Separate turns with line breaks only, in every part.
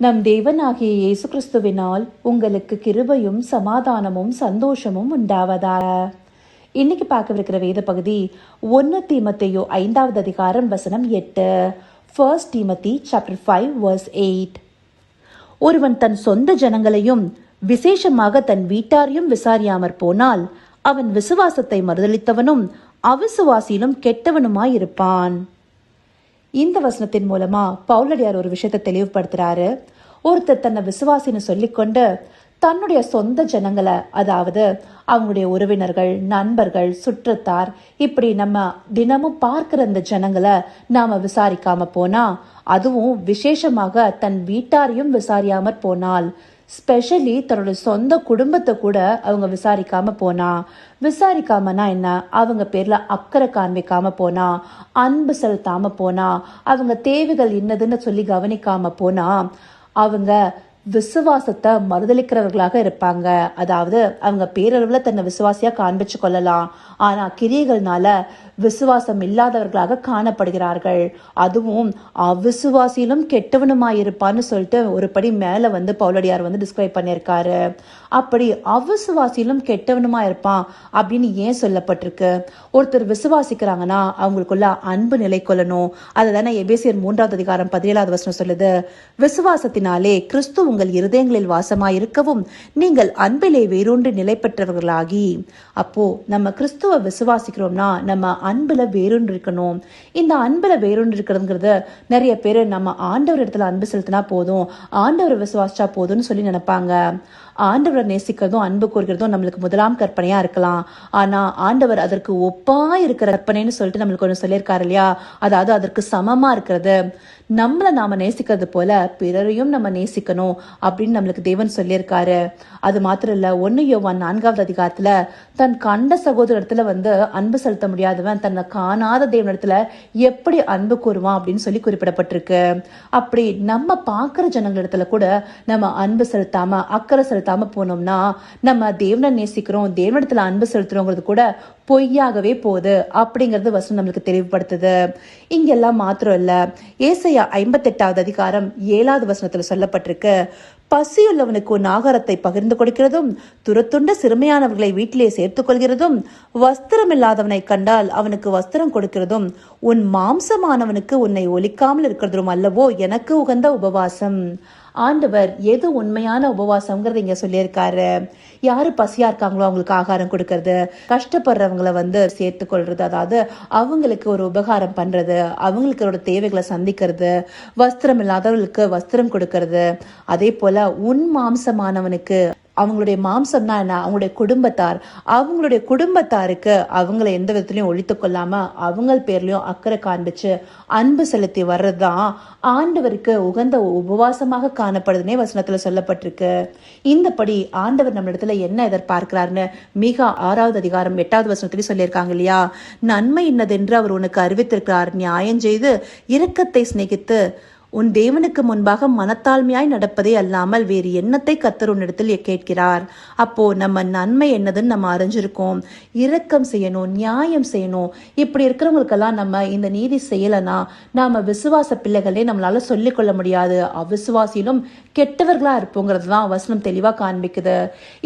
நம் தேவனாகிய இயேசு கிறிஸ்துவினால் உங்களுக்கு கிருபையும் சமாதானமும் சந்தோஷமும் உண்டாவதாக. இன்னைக்கு பார்க்கவிருக்கிற வேத பகுதி ஒன்று தீமத்தையோ ஐந்தாவது அதிகாரம் வசனம் எட்டு. First Timothy chapter five verse eight ஒருவன் தன் சொந்த ஜனங்களையும் விசேஷமாக தன் வீட்டாரையும் விசாரியாமற் போனால் அவன் விசுவாசத்தை மறுதளித்தவனும் அவிசுவாசியிலும் கெட்டவனுமாயிருப்பான். இந்த வசனத்தின் மூலமா பவுலடியார் ஒரு விஷயத்தை தெளிவுபடுத்துறாரு. ஒருத்தர் தன்னை விசுவாசின்னு சொல்லிக்கொண்டு தன்னுடைய சொந்த ஜனங்களை அதாவது அவங்களுடைய உறவினர்கள் நண்பர்கள் சுற்றத்தார் இப்படி நம்ம தினமும் பார்க்கிற அந்த ஜனங்களை நாம விசாரிக்காம போனா அதுவும் விசேஷமாக தன் வீட்டாரையும் விசாரியாமற் போனால் ஸ்பெஷலி தன்னோட சொந்த குடும்பத்தை கூட அவங்க விசாரிக்காம போனா. விசாரிக்காமனா என்ன? அவங்க பேர்ல அக்கறை காண்பிக்காம போனா. அன்பு செலுத்தாம போனா. அவங்க தேவைகள் என்னதுன்னு சொல்லி கவனிக்காம போனா. அவங்க விசுவாசத்தை மறுதளிக்கிறவர்களாக இருப்பாங்க. அதாவது அவங்க பேரளவில் தன்னை விசுவாசியாக காண்பிச்சு கொள்ளலாம். ஆனால் கிரியைகள்னால விசுவாசம் இல்லாதவர்களாக காணப்படுகிறார்கள். அதுவும் அவிசுவாசியிலும் கெட்டவனுமாயிருப்பான்னு சொல்லிட்டு ஒரு படி மேலே வந்து பவுலடியார் வந்து டிஸ்கிரைப் பண்ணியிருக்காரு. அப்படி அவிசுவாசியிலும் கெட்டவனுமா இருப்பான் அப்படின்னு ஏன் சொல்லப்பட்டிருக்கு? ஒருத்தர் விசுவாசிக்கிறாங்கன்னா அவங்களுக்குள்ள அன்பு நிலை கொள்ளணும் அதை தானே எபேசியர் மூன்றாவது அதிகாரம் பதினேழாவது வசனம் சொல்லுது. விசுவாசத்தினாலே கிறிஸ்துவ உங்கள் இருதயங்களில் வாசமாயிருக்கவும் நீங்கள் அன்பிலே வேரூன்றி நிலை பெற்றவர்களாகி அப்போ நம்ம கிறிஸ்துவ விசுவாசிக்கிறோம்னா நம்ம அன்பில் வேரூன்று இருக்கணும் இந்த அன்பில் வேரூன்று இருக்கிறதுங்கிறது நிறைய பேர் நம்ம ஆண்டவர் இடத்துல அன்பு செலுத்தினா போதும் ஆண்டவர் விசுவாசிச்சா போதும்னு சொல்லி நினைப்பாங்க. ஆண்டவரை நேசிக்கிறதும் அன்பு கூறுகிறதும் நம்மளுக்கு முதலாம் கற்பனையா இருக்கலாம். ஆனா ஆண்டவர் அதற்கு ஒப்பா இருக்கிற கற்பனைன்னு சொல்லிட்டு நம்மளுக்கு ஒன்று சொல்லியிருக்காரு இல்லையா? அதாவது அதற்கு சமமா இருக்கிறது. நம்மளை நாம நேசிக்கிறது போல பிறரையும் நம்ம நேசிக்கணும். அப்படின்னு நம்மளுக்கு தேவன் சொல்லியிருக்காரு. அது மாத்திரம் இல்ல ஒன்னு யோவான் நான்காவது அதிகாரத்துல தன் கண்ட சகோதரத்துல வந்து அன்பு செலுத்த முடியாதவன் தன்னை காணாத தேவனிடத்துல எப்படி அன்பு கூறுவான் அப்படின்னு சொல்லி குறிப்பிடப்பட்டிருக்கு. அப்படி நம்ம பார்க்கிற ஜனங்களிடத்துல கூட நம்ம அன்பு செலுத்தாம அக்கறை செலுத்தாம போனோம்னா நம்ம தேவனை நேசிக்கிறோம் தேவனிடத்துல அன்பு செலுத்துறோங்கிறது கூட பொய்யாகவே போகுது அப்படிங்கிறது வசனம் நம்மளுக்கு தெளிவுபடுத்துது. இங்கெல்லாம் மாத்திரம் இல்ல ஏசையா ஐம்பத்தெட்டாவது அதிகாரம் ஏழாவது வசனத்துல சொல்லப்பட்டிருக்கு. பசியுள்ளவனுக்கு உன் ஆகாரத்தை பகிர்ந்து கொடுக்கிறதும் துரத்துண்ட சிறுமையானவர்களை வீட்டிலே சேர்த்துக் கொள்கிறதும் வஸ்திரம் இல்லாதவனை கண்டால் அவனுக்கு வஸ்திரம் கொடுக்கிறதும் உன் மாம்சமானவனுக்கு உன்னை ஒலிக்காமல் இருக்கிறதும் அல்லவோ எனக்கு உகந்த உபவாசம். ஆண்டவர் எது உண்மையான உபவாசம்ங்கிறத இங்க சொல்லியிருக்காரு. யாரு பசியா இருக்காங்களோ அவங்களுக்கு ஆகாரம் கொடுக்கறது கஷ்டப்படுறவங்கள வந்து சேர்த்து கொள்றது அதாவது அவங்களுக்கு ஒரு உபகாரம் பண்றது அவங்களுக்கு தேவைகளை சந்திக்கிறது வஸ்திரம் இல்லாதவர்களுக்கு வஸ்திரம் கொடுக்கறது அதே போல உன் மாம்சமானவனுக்கு அவங்களுடைய மாம்சம்னா என்ன? அவங்களுடைய குடும்பத்தார். அவங்களுடைய குடும்பத்தாருக்கு அவங்கள எந்த விதத்துலையும் ஒழித்து கொள்ளாமல் அவங்க பேர்லையும் அக்கறை காண்பிச்சு அன்பு செலுத்தி வர்றதுதான் ஆண்டவருக்கு உகந்த உபவாசமாக காணப்படுதுன்னே வசனத்தில் சொல்லப்பட்டிருக்கு. இந்தபடி ஆண்டவர் நம்ம இடத்துல என்ன எதிர்பார்க்கிறாருன்னு மிக ஆறாவது அதிகாரம் எட்டாவது வசனத்துலேயும் சொல்லியிருக்காங்க இல்லையா? நன்மை என்னதென்று அவர் உனக்கு அறிவித்திருக்கிறார். நியாயம் செய்து இரக்கத்தை சிநேகித்து உன் தேவனுக்கு முன்பாக மனத்தாழ்மையாய் நடப்பதே அல்லாமல் வேறு எண்ணத்தை கத்தர் உன்னிடத்தில் கேட்கிறார். அப்போ நம்ம நன்மை என்னதுன்னு நம்ம அறிஞ்சிருக்கோம். இரக்கம் செய்யணும் நியாயம் செய்யணும். இப்படி இருக்கிறவங்களுக்கெல்லாம் நம்ம இந்த நீதி செய்யலைன்னா நாம் விசுவாச பிள்ளைகளே நம்மளால சொல்லிக்கொள்ள முடியாது. அவிசுவாசியிலும் கெட்டவர்களா இருப்போங்கிறது தான் வசனம் தெளிவாக காண்பிக்குது.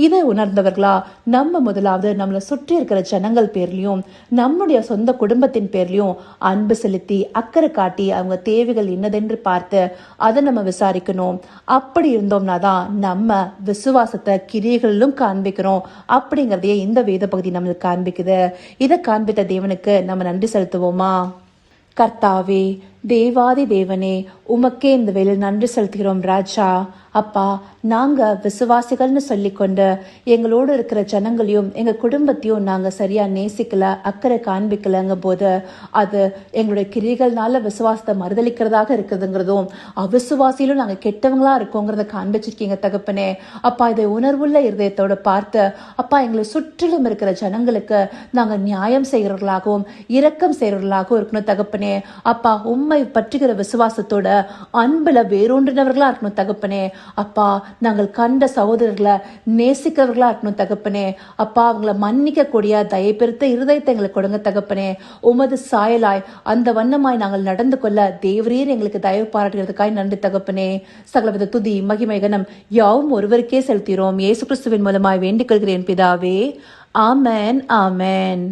இதை உணர்ந்தவர்களா நம்ம முதலாவது நம்மளை சுற்றி இருக்கிற ஜனங்கள் பேர்லையும் நம்முடைய சொந்த குடும்பத்தின் பேர்லையும் அன்பு செலுத்தி அக்கறை காட்டி அவங்க தேவைகள் என்னதென்று பார்த்து அதை நம்ம விசாரிக்கணும். அப்படி இருந்தோம்னா தான் நம்ம விசுவாசத்தை கிரியைகளிலும் காண்பிக்கிறோம். அப்படிங்கிறதையே இந்த வேத பகுதி நம்மளுக்கு காண்பிக்குது. இதை காண்பித்த தேவனுக்கு நம்ம நன்றி செலுத்துவோமா? கர்த்தாவே தேவாதி தேவனே உமக்கே இந்த வேலையில் நன்றி செலுத்துகிறோம் ராஜா. அப்பா நாங்க விசுவாசிகள்னு சொல்லிக்கொண்டு எங்களோடு இருக்கிற ஜனங்களையும் எங்க குடும்பத்தையும் நாங்க சரியா நேசிக்கல அக்கறை காண்பிக்கலங்க போது அது எங்களுடைய கிரிகள்னால விசுவாசத்தை மறுதளிக்கிறதாக இருக்குதுங்கிறதும் அவிசுவாசியிலும் நாங்க கெட்டவங்களா இருக்கோங்கிறத காண்பிச்சிருக்கீங்க தகப்பனே. அப்பா இதை உணர்வுள்ள இருதயத்தோட பார்த்து அப்பா எங்களை சுற்றிலும் இருக்கிற ஜனங்களுக்கு நாங்க நியாயம் செய்கிறவர்களாகவும் இரக்கம் செய்கிறவர்களாகவும் இருக்கணும் தகப்பனே. அப்பா உம் உண்மை பற்றுகிற விசுவாசத்தோட அன்பில் வேரூன்றினவர்களாக இருக்கணும் தகப்பனே. அப்பா நாங்கள் கண்ட சகோதரர்களை நேசிக்கிறவர்களாக இருக்கணும் தகப்பனே. அப்பா அவங்கள மன்னிக்கக்கூடிய தயப்பெருத்த இருதயத்தை எங்களுக்கு கொடுங்க தகப்பனே. உமது சாயலாய் அந்த வண்ணமாய் நாங்கள் நடந்து கொள்ள தேவரீர் எங்களுக்கு தயவு பாராட்டுகிறதுக்காய் நன்றி தகப்பனே. சகலவித துதி மகிமை கனம் யாவும் ஒருவருக்கே செலுத்துகிறோம். இயேசு கிறிஸ்துவின் மூலமாய் வேண்டிக் கொள்கிறேன் பிதாவே. ஆமேன் ஆமேன்.